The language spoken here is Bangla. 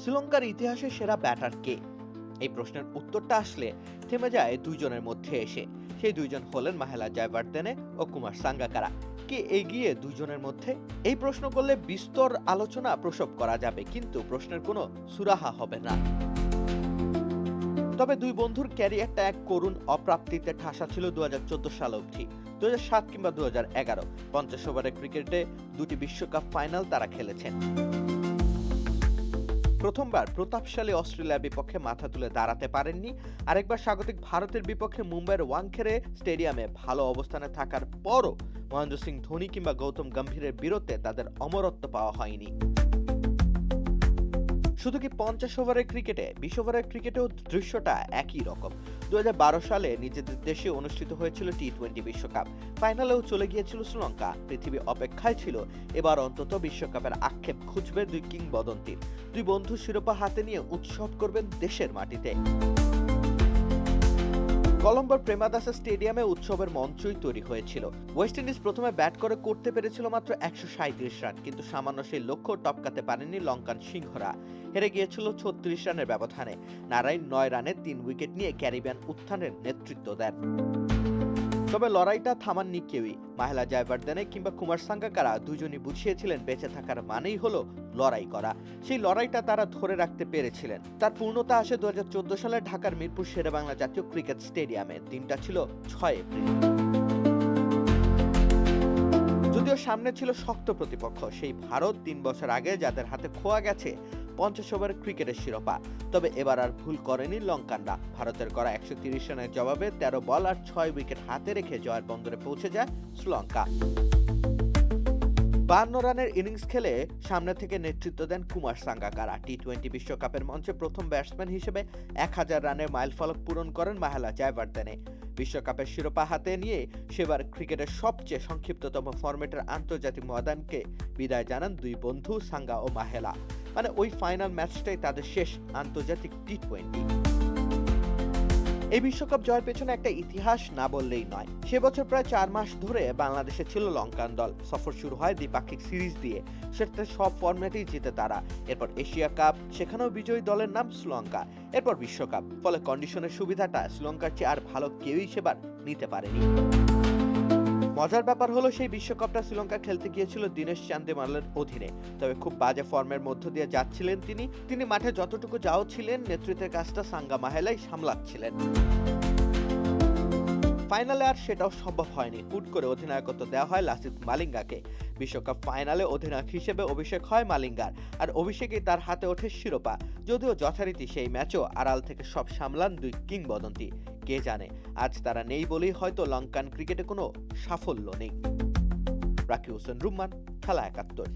শ্রীলঙ্কার ইতিহাসে সেরা ব্যাটার কে? এই প্রশ্নের উত্তরটা আসলে থেমে যায় দুইজনের মধ্যে এসে। সেই দুইজন হলেন মাহেলা জয়বর্ধনে ও কুমার সাঙ্গাকারা। কে এগিয়ে দুজনের মধ্যে? এই প্রশ্ন করলে বিস্তর আলোচনা প্রসব করা যাবে, কিন্তু প্রশ্নের কোনো সুরাহা হবে না। তবে দুই বন্ধুর ক্যারিয়ারটা এক করুণ অপ্রাপ্তিতে ঠাসা ছিল দু হাজার চোদ্দ সাল অবধি। দু সাত কিংবা দু হাজার এগারো, পঞ্চাশ ওভারের ক্রিকেটে দুটি বিশ্বকাপ ফাইনাল তারা খেলেছেন। প্রথমবার প্রতাপশালী অস্ট্রেলিয়ার বিপক্ষে মাথা তুলে দাঁড়াতে পারেননি। আরেকবার স্বাগতিক ভারতের বিপক্ষে মুম্বাইয়ের ওয়াংখেড়ে স্টেডিয়ামে ভালো অবস্থানে থাকার পরও মহেন্দ্র সিং ধোনি কিংবা গৌতম গম্ভীরের বিরুদ্ধে তাদের অমরত্ব পাওয়া হয়নি। শুধু কি পঞ্চাশ ওভারের ক্রিকেটে, বিশ ওভারের ক্রিকেটেও দৃশ্যটা একই রকম। দুই হাজার বারো সালে নিজেদের দেশে অনুষ্ঠিত হয়েছিল টি টোয়েন্টি বিশ্বকাপ। ফাইনালেও চলে গিয়েছিল শ্রীলঙ্কা। পৃথিবী অপেক্ষায় ছিল। এবার অন্তত বিশ্বকাপের আক্ষেপ খুঁজবে দুই কিংবদন্তির দুই বন্ধু শিরোপা হাতে নিয়ে উৎসব করবেন দেশের মাটিতে। কলম্বোর প্রেমাদাসা স্টেডিয়ামে উৎসবের মঞ্চই তৈরি হয়েছিল। ওয়েস্ট ইন্ডিজ প্রথমে ব্যাট করে করতে পেরেছিল মাত্র একশো রান, কিন্তু সামান্য সেই লক্ষ্য টপকাতে পারেনি লঙ্কান সিংহরা। হেরে গিয়েছিল ছত্রিশ রানের ব্যবধানে। নারায়ণ নয় রানে তিন উইকেট নিয়ে ক্যারিবিয়ান উত্থানের নেতৃত্ব দেন। তবে লড়াইটা থামাননি কেউই। মাহেলা জয়বর্ধনে কিংবা কুমার সাঙ্গাকারা দুজনই বুঝিয়েছিলেন বেঁচে থাকার মানেই হলো লড়াই করা। সেই লড়াইটা তারা ধরে রাখতে পেরেছিলেন। তার পূর্ণতা আসে দু সালে ঢাকার মিরপুর শেরেবাংলা জাতীয় ক্রিকেট স্টেডিয়ামে। দিনটা ছিল ছয় এপ্রিল। যদিও সামনে ছিল শক্ত প্রতিপক্ষ, সেই ভারত তিন বছর আগে যাদের হাতে খোয়া গেছে পঞ্চাশ ওভার ক্রিকেটের শিরোপা। তবে এবার আর ভুল করেনি লঙ্কানরা। ভারতের করা একশো তিরিশ রানের জবাবে তেরো বল আর ছয় উইকেট হাতে রেখে জয়ের বন্দরে পৌঁছে যায় শ্রীলঙ্কা। বান্ন রানের ইনিংস খেলে সামনে থেকে নেতৃত্ব দেন কুমার সাঙ্গাকারা। টি টোয়েন্টি বিশ্বকাপের মঞ্চে প্রথম ব্যাটসম্যান হিসেবে এক হাজার রানের মাইলফলক পূরণ করেন মাহেলা জয়বর্ধনে বিশ্বকাপের শিরোপা হাতে নিয়ে সেবার ক্রিকেটের সবচেয়ে সংক্ষিপ্ততম ফরম্যাটের আন্তর্জাতিক ময়দানকে বিদায় জানান দুই বন্ধু সাঙ্গা ও মাহেলা। মানে ওই ফাইনাল ম্যাচটাই তাদের শেষ আন্তর্জাতিক টি টোয়েন্টি এই বিশ্বকাপ জয়ের পেছনে একটা ইতিহাস না বললেই নয়। সে বছর প্রায় চার মাস ধরে বাংলাদেশে ছিল লঙ্কান দল। সফর শুরু হয় দ্বিপাক্ষিক সিরিজ দিয়ে। সেটাতে সব ফর্ম্যাটেই জিতে তারা। এরপর এশিয়া কাপ, সেখানেও বিজয়ী দলের নাম শ্রীলঙ্কা। এরপর বিশ্বকাপ। ফলে কন্ডিশনের সুবিধাটা শ্রীলঙ্কার চেয়ে আর ভালো কেউই সেবার নিতে পারেনি। মজার ব্যাপার হলো সেই বিশ্বকাপটা শ্রীলঙ্কা খেলতে গিয়েছিল দীনেশ চান্দেমালের অধীনে। তবে খুব বাজে ফর্মের মধ্য দিয়ে যাচ্ছিলেন তিনি। তিনি মাঠে যতটুকু যাও ছিলেন, নেতৃত্বের কাজটা সাঙ্গা মাহেলাই সামলাচ্ছিলেন। ফাইনালে আর সেটাও সম্ভব হয়নি। হুট করে অধিনায়কত্ব দেওয়া হয় লাসিত মালিঙ্গাকে। বিশ্বকাপ ফাইনালে অধিনায়ক হিসেবে অভিষেক হয় মালিঙ্গার, আর অভিষেকেই তার হাতে ওঠে শিরোপা। যদিও যথারীতি সেই ম্যাচও আড়াল থেকে সব সামলান দুই কিংবদন্তি। কে জানে? আজ তারা নেই বলেই হয়তো লঙ্কান ক্রিকেটে কোনো সাফল্য নেই। রাকিব হোসেন রুম্মান খেলা একাত্তর।